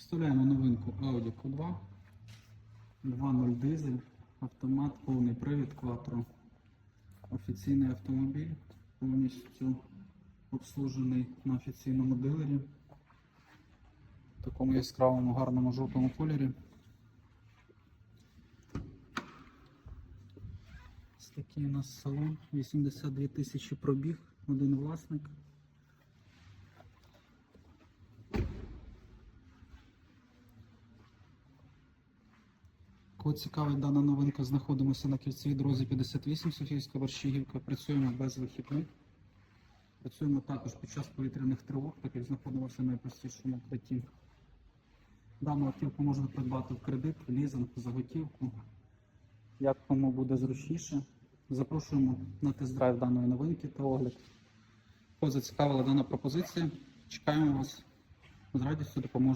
Вставляємо новинку Audi Q2. 2.0 дизель, автомат, повний привід, кватро. Офіційний автомобіль, повністю обслужений на офіційному дилері. В такому яскравому гарному жовтому кольорі. Ось такий у нас салон, 82 тисячі пробіг, один власник. Кого цікавить дана новинка, знаходимося на кільцевій дорозі 58 Софійська Борщагівка. Працюємо без вихідних. Працюємо також під час повітряних тривог, так як знаходимося в найпростішому укритті. Дану автівку можна придбати в кредит, лізинг, за готівку. Як кому буде зручніше. Запрошуємо на тест-драйв даної новинки та огляд. Кого зацікавила дана пропозиція, чекаємо вас. З радістю допоможемо.